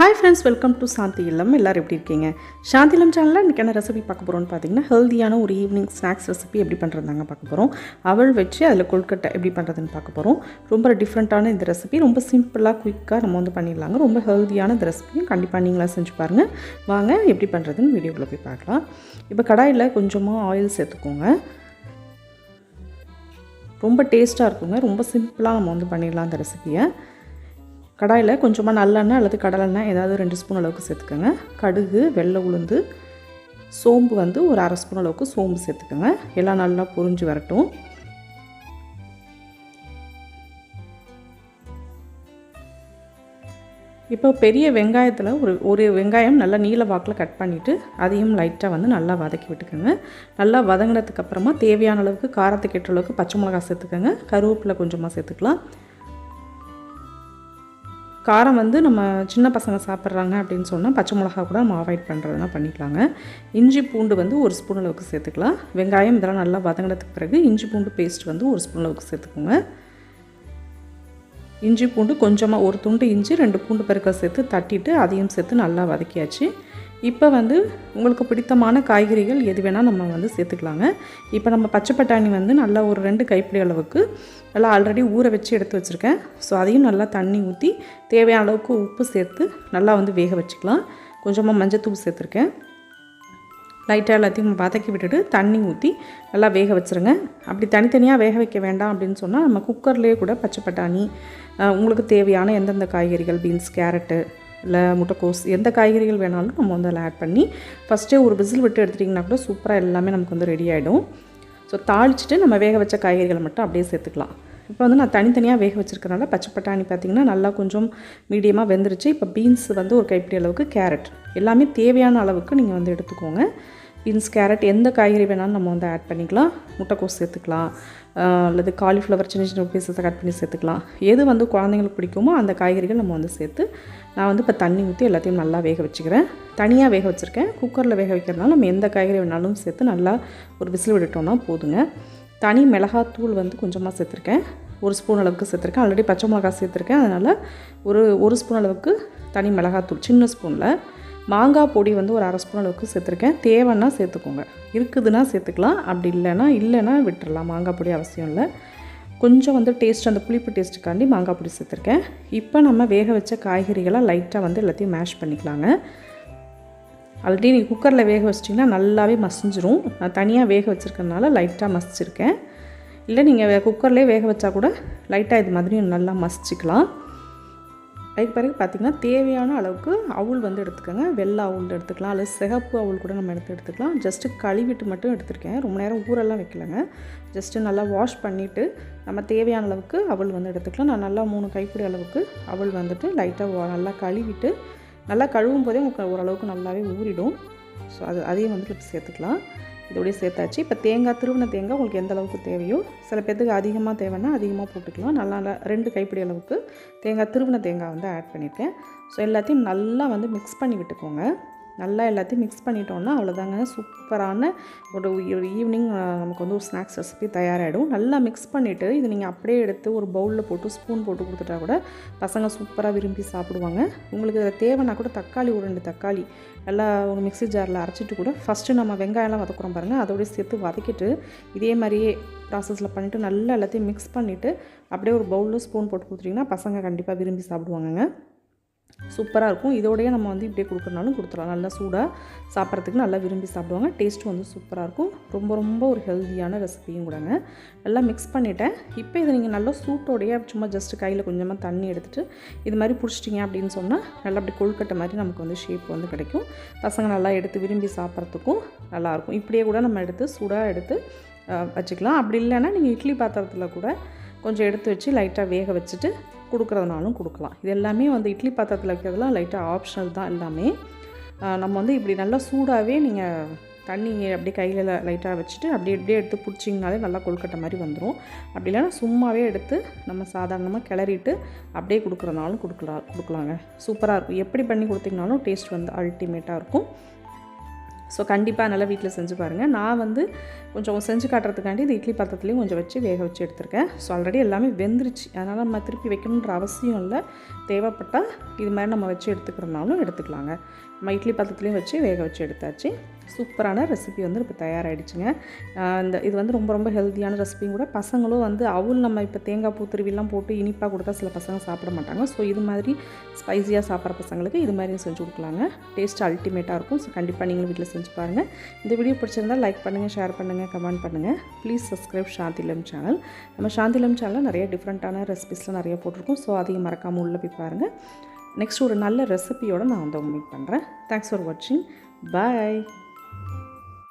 Hi friends welcome to Shanthi Illam எல்லோரும் எப்படி இருக்கீங்க? சாந்தி இல்லம் சேனலில் இன்றைக்கி என்ன ரெசிபி பார்க்க போகிறோம்னு பார்த்தீங்கன்னா ஹெல்தியான ஒரு ஈவினிங் ஸ்நாக்ஸ் ரெசிபி எப்படி பண்ணுறதாங்க பார்க்க போகிறோம் அவள் வச்சு அதில் கொழுக்கட்டை எப்படி பண்ணுறதுன்னு பார்க்க போகிறோம் ரொம்ப டிஃப்ரெண்ட்டான இந்த ரெசிபி ரொம்ப சிம்பிளாக குயிக்காக நம்ம வந்து பண்ணிடலாங்க. ரொம்ப ஹெல்தியான இந்த ரெசிபியும் கண்டிப்பாக நீங்களாக செஞ்சு பாருங்கள் வாங்க எப்படி பண்ணுறதுன்னு வீடியோக்குள்ளே போய் பார்க்கலாம். இப்போ கடாயில் கொஞ்சமாக ஆயில் சேர்த்துக்கோங்க. ரொம்ப டேஸ்ட்டாக இருக்குங்க. ரொம்ப சிம்பிளாக நம்ம வந்து பண்ணிடலாம் அந்த ரெசிபியை கடாயில் கொஞ்சமாக நல்லெண்ணெய் அல்லது கடலெண்ணெய் ஏதாவது ரெண்டு ஸ்பூன் அளவுக்கு சேர்த்துக்கோங்க. கடுகு வெள்ளை உளுந்து சோம்பு வந்து ஒரு அரை ஸ்பூன் அளவுக்கு சோம்பு சேர்த்துக்கோங்க. எல்லாம் நல்லா பொரிஞ்சு வரட்டும். இப்போ பெரிய வெங்காயத்தில் ஒரு ஒரு வெங்காயம் நல்லா நீல வாக்கில் கட் பண்ணிவிட்டு அதையும் லைட்டாக வந்து நல்லா வதக்கி விட்டுக்கோங்க. நல்லா வதங்கினதுக்கு அப்புறமா தேவையான அளவுக்கு காரத்துக்கு ஏற்ற அளவுக்கு பச்சை மிளகாய் சேர்த்துக்கோங்க. கருவேப்பிலை கொஞ்சமாக சேர்த்துக்கலாம். காரம் வந்து நம்ம சின்ன பசங்க சாப்பிட்றாங்க அப்படின்னு சொன்னால் பச்சை மிளகா கூட நம்ம அவாய்ட் பண்ணுறதுனா பண்ணிக்கலாங்க. இஞ்சி பூண்டு வந்து ஒரு ஸ்பூன் அளவுக்கு சேர்த்துக்கலாம். வெங்காயம் இதெல்லாம் நல்லா வதங்கினதுக்கு பிறகு இஞ்சி பூண்டு பேஸ்ட் வந்து ஒரு ஸ்பூன் அளவுக்கு சேர்த்துக்கோங்க. இஞ்சி பூண்டு கொஞ்சமாக ஒரு துண்டு இஞ்சி ரெண்டு பூண்டு பெருக்க சேர்த்து தட்டிட்டு அதையும் சேர்த்து நல்லா வதக்கியாச்சு. இப்போ வந்து உங்களுக்கு பிடித்தமான காய்கறிகள் எது வேணால் நம்ம வந்து சேர்த்துக்கலாங்க. இப்போ நம்ம பச்சை பட்டாணி வந்து நல்லா ஒரு ரெண்டு கைப்பிடி அளவுக்கு நல்லா ஆல்ரெடி ஊற வச்சு எடுத்து வச்சுருக்கேன். ஸோ அதையும் நல்லா தண்ணி ஊற்றி தேவையான அளவுக்கு உப்பு சேர்த்து நல்லா வந்து வேக வச்சுக்கலாம். கொஞ்சமாக மஞ்சத்தூள் சேர்த்துருக்கேன். லைட்டாக எல்லாத்தையும் வதக்கி விட்டுட்டு தண்ணி ஊற்றி நல்லா வேக வச்சுருங்க. அப்படி தனித்தனியாக வேக வைக்க வேண்டாம் அப்படின்னு சொன்னால் நம்ம குக்கர்லேயே கூட பச்சை பட்டாணி உங்களுக்கு தேவையான எந்தெந்த காய்கறிகள் பீன்ஸ் கேரட்டு இல்லை முட்டைக்கோஸ் எந்த காய்கறிகள் வேணாலும் நம்ம வந்து அதில் ஆட் பண்ணி ஃபஸ்ட்டே ஒரு விசில் விட்டு எடுத்துட்டிங்கன்னா கூட சூப்பராக எல்லாமே நமக்கு வந்து ரெடி ஆகிடும் ஸோ தாளிச்சிட்டு நம்ம வேக வச்ச காய்கறிகளை மட்டும் அப்படியே சேர்த்துக்கலாம். இப்போ வந்து நான் தனித்தனியாக வேக வச்சுருக்கனால பச்சை பட்டாணி பார்த்திங்கன்னா நல்லா கொஞ்சம் மீடியமாக வெந்துருச்சு. இப்போ பீன்ஸ் வந்து ஒரு கைப்பிடி அளவுக்கு கேரட் எல்லாமே தேவையான அளவுக்கு நீங்கள் வந்து எடுத்துக்கோங்க. பீன்ஸ் கேரட் எந்த காய்கறி வேணாலும் நம்ம வந்து ஆட் பண்ணிக்கலாம். முட்டைக்கோஸ் சேர்த்துக்கலாம். அல்லது காலிஃப்ளவர் சின்ன சின்ன பீசஸை கட் பண்ணி சேர்த்துக்கலாம். எது வந்து குழந்தைங்களுக்கு பிடிக்குமோ அந்த காய்கறிகள் நம்ம வந்து சேர்த்து நான் வந்து இப்போ தண்ணி ஊற்றி எல்லாத்தையும் நல்லா வேக வச்சுக்கிறேன். தனியாக வேக வச்சுருக்கேன். குக்கரில் வேக வைக்கிறதுனால நம்ம எந்த காய்கறி வேணாலும் சேர்த்து நல்லா ஒரு விசில் விட்டுட்டோம்னா போதுங்க. தனி மிளகாத்தூள் வந்து கொஞ்சமாக சேர்த்துருக்கேன். ஒரு ஸ்பூன் அளவுக்கு சேர்த்துருக்கேன். ஆல்ரெடி பச்சை மிளகா சேர்த்துருக்கேன். அதனால் ஒரு ஒரு ஸ்பூன் அளவுக்கு தனி மிளகாத்தூள் சின்ன ஸ்பூனில் மாங்காய் பொடி வந்து ஒரு அரை ஸ்பூன் அளவுக்கு சேர்த்துருக்கேன். தேவைன்னா சேர்த்துக்கோங்க. இருக்குதுன்னா சேர்த்துக்கலாம். அப்படி இல்லைன்னா இல்லைன்னா விட்டுடலாம் மாங்காய் பொடி அவசியம் இல்லை. கொஞ்சம் வந்து டேஸ்ட் அந்த புளிப்பு டேஸ்ட்டுக்காண்டி மாங்காய் பொடி சேர்த்துருக்கேன். இப்போ நம்ம வேக வச்ச காய்கறிகளை லைட்டாக வந்து எல்லாத்தையும் மேஷ் பண்ணிக்கலாங்க. ஆல்ரெடி நீங்கள் குக்கரில் வேக வச்சிட்டிங்கன்னா நல்லாவே மசிஞ்சிரும். நான் தனியாக வேக வச்சுருக்கறனால லைட்டாக மசிச்சிருக்கேன். இல்லை நீங்கள் குக்கர்லேயே வேக வச்சா கூட லைட்டாக இது மாதிரி நல்லா மசிச்சிக்கலாம். அதுக்கு பிறகு பார்த்திங்கன்னா தேவையான அளவுக்கு அவுள் வந்து எடுத்துக்கோங்க. வெள்ளை அவுள் எடுத்துக்கலாம். அல்லது சிகப்பு அவுள் கூட நம்ம எடுத்து எடுத்துக்கலாம். ஜஸ்ட்டு கழுவிட்டு மட்டும் எடுத்துருக்கேன். ரொம்ப நேரம் ஊரெல்லாம் வைக்கலங்க. ஜஸ்ட்டு நல்லா வாஷ் பண்ணிவிட்டு நம்ம தேவையான அளவுக்கு அவள் வந்து எடுத்துக்கலாம். நான் நல்லா மூணு கைப்பிடி அளவுக்கு அவள் வந்துட்டு லைட்டாக நல்லா கழுவிட்டு நல்லா கழுவும் போதே உங்களுக்கு ஓரளவுக்கு நல்லாவே ஊறிடும். ஸோ அது அதையும் வந்து சேர்த்துக்கலாம். இதோடய சேர்த்தாச்சு. இப்போ தேங்காய் திருவண்ண தேங்காய் உங்களுக்கு எந்த அளவுக்கு தேவையோ சில பேர்த்துக்கு அதிகமாக தேவைன்னா அதிகமாக போட்டுக்கலாம். நல்லா ரெண்டு கைப்பிடி அளவுக்கு தேங்காய் திருவண தேங்காய் வந்து ஆட் பண்ணியிருக்கேன். ஸோ எல்லாத்தையும் நல்லா வந்து மிக்ஸ் பண்ணி விட்டுக்கோங்க. நல்லா எல்லாத்தையும் மிக்ஸ் பண்ணிட்டோம்னா அவ்வளோதாங்க. சூப்பரான ஒரு ஈவினிங் நமக்கு வந்து ஒரு ஸ்நாக்ஸ் ரெசிபி தயாராகிடும் நல்லா மிக்ஸ் பண்ணிவிட்டு இது நீங்கள் அப்படியே எடுத்து ஒரு பவுலில் போட்டு ஸ்பூன் போட்டு கொடுத்துட்டா கூட பசங்க சூப்பராக விரும்பி சாப்பிடுவாங்க. உங்களுக்கு இதில் தேவைன்னா கூட தக்காளி ஒரு ரெண்டு தக்காளி நல்லா ஒரு மிக்ஸி ஜாரில் அரைச்சிட்டு கூட ஃபஸ்ட்டு நம்ம வெங்காயம்லாம் வதக்குறோம் பாருங்கள் அதோடய சேர்த்து வதக்கிட்டு இதே மாதிரியே ப்ராசஸில் பண்ணிவிட்டு நல்லா எல்லாத்தையும் மிக்ஸ் பண்ணிவிட்டு அப்படியே ஒரு பவுலில் ஸ்பூன் போட்டு கொடுத்துட்டிங்கன்னா பசங்க கண்டிப்பாக விரும்பி சாப்பிடுவாங்கங்க. சூப்பராக இருக்கும். இதோடையே நம்ம வந்து இப்படியே கொடுக்குறனாலும் கொடுத்துடலாம் நல்லா சூடாக சாப்பிட்றதுக்கு நல்லா விரும்பி சாப்பிடுவாங்க. டேஸ்ட் வந்து சூப்பராக இருக்கும். ரொம்ப ரொம்ப ஒரு ஹெல்த்தியான ரெசிபியும் கூடங்க. நல்லா மிக்ஸ் பண்ணிவிட்டேன் இப்போ இதை நீங்கள் நல்லா சூட்டோடையே சும்மா ஜஸ்ட் கையில் கொஞ்சமாக தண்ணி எடுத்துகிட்டு இது மாதிரி பிடிச்சிட்டிங்க அப்படின்னு சொன்னால் நல்லா அப்படி கொழுக்கட்டை மாதிரி நமக்கு வந்து ஷேப் வந்து கிடைக்கும். பசங்க நல்லா எடுத்து விரும்பி சாப்பிட்றதுக்கும் நல்லாயிருக்கும் இப்படியே கூட நம்ம எடுத்து சூடாக எடுத்து வச்சுக்கலாம். அப்படி இல்லைன்னா நீங்கள் இட்லி பாத்திரத்தில் கூட கொஞ்சம் எடுத்து வச்சு லைட்டாக வேக வச்சுட்டு கொடுக்குறதுனாலும் கொடுக்கலாம். இது எல்லாமே வந்து இட்லி பாத்திரத்தில் வைக்கிறதுலாம் லைட்டாக ஆப்ஷனல் தான் எல்லாமே. நம்ம வந்து இப்படி நல்லா சூடாகவே நீங்கள் தண்ணி அப்படியே கையில் லைட்டாக வச்சுட்டு அப்படியே அப்படியே எடுத்து பிடிச்சிங்கனாலே நல்லா கொழுக்கட்டை மாதிரி வந்துடும் அப்படி இல்லைன்னா சும்மாவே எடுத்து நம்ம சாதாரணமாக கிளறிட்டு அப்படியே கொடுக்குறதுனாலும் கொடுக்கலாம் கொடுக்கலாங்க. சூப்பராக இருக்கும். எப்படி பண்ணி கொடுத்தீங்கனாலும் டேஸ்ட் வந்து அல்டிமேட்டாக இருக்கும். ஸோ கண்டிப்பாக நல்லா வீட்டில் செஞ்சு பாருங்கள் நான் வந்து கொஞ்சம் செஞ்சு காட்டுறதுக்காண்டி இந்த இட்லி பாத்திரத்துலேயும் கொஞ்சம் வச்சு வேக வச்சு எடுத்திருக்கேன். ஸோ ஆல்ரெடி எல்லாமே வெந்துருச்சு. அதனால் நம்ம திருப்பி வைக்கணுன்ற அவசியம் இல்லை. தேவைப்பட்டால் இது மாதிரி நம்ம வச்சு எடுத்துக்கிறனாலும் எடுத்துக்கலாங்க. நம்ம இட்லி பாத்திரத்துலேயும் வச்சு வேக வச்சு எடுத்தாச்சு. சூப்பரான ரெசிபி வந்து இப்போ தயாராகிடுச்சுங்க இந்த இது வந்து ரொம்ப ரொம்ப ஹெல்த்தியான ரெசிபியும் கூட பசங்களும் வந்து அவள் நம்ம இப்போ தேங்காய் பூ திருவிலாம் போட்டு இனிப்பாக கொடுத்தா சில பசங்க சாப்பிட மாட்டாங்க. ஸோ இது மாதிரி ஸ்பைஸியாக சாப்பிட்ற பசங்களுக்கு இது மாதிரியும் செஞ்சு கொடுக்கலாங்க. டேஸ்ட் அல்டிமேட்டாக இருக்கும். ஸோ கண்டிப்பாக நீங்களும் வீட்டில் செஞ்சு பாருங்கள் இந்த வீடியோ பிடிச்சிருந்தால் லைக் பண்ணுங்கள் ஷேர் பண்ணுங்கள் கமெண்ட் பண்ணுங்கள் ப்ளீஸ் சப்ஸ்கிரைப் சாந்திலம் சேனல் நம்ம சாந்திலம் சேனலில் நிறைய டிஃப்ரெண்ட்டான ரெசிபிஸ்லாம் நிறைய போட்டிருக்கோம். ஸோ அதையும் மறக்காமல் உள்ளே போய் பாருங்கள் நெக்ஸ்ட் ஒரு நல்ல ரெசிபியோடு நான் வந்து மீட் பண்ணுறேன் தேங்க்ஸ் ஃபார் வாட்சிங் பாய்